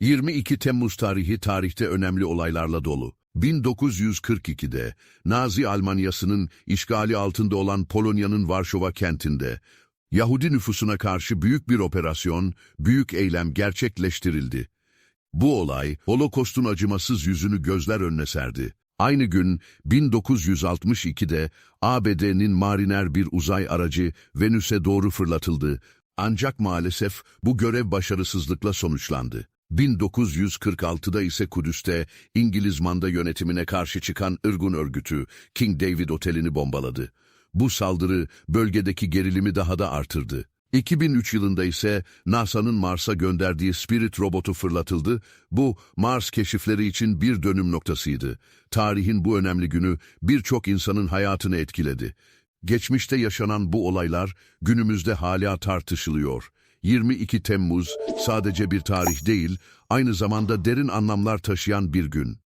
22 Temmuz tarihi tarihte önemli olaylarla dolu. 1942'de Nazi Almanyası'nın işgali altında olan Polonya'nın Varşova kentinde Yahudi nüfusuna karşı büyük bir operasyon, büyük eylem gerçekleştirildi. Bu olay Holokost'un acımasız yüzünü gözler önüne serdi. Aynı gün 1962'de ABD'nin Mariner bir uzay aracı Venüs'e doğru fırlatıldı. Ancak maalesef bu görev başarısızlıkla sonuçlandı. 1946'da ise Kudüs'te İngiliz manda yönetimine karşı çıkan Irgun örgütü King David Oteli'ni bombaladı. Bu saldırı bölgedeki gerilimi daha da artırdı. 2003 yılında ise NASA'nın Mars'a gönderdiği Spirit robotu fırlatıldı. Bu Mars keşifleri için bir dönüm noktasıydı. Tarihin bu önemli günü birçok insanın hayatını etkiledi. Geçmişte yaşanan bu olaylar günümüzde hala tartışılıyor. 22 Temmuz sadece bir tarih değil, aynı zamanda derin anlamlar taşıyan bir gün.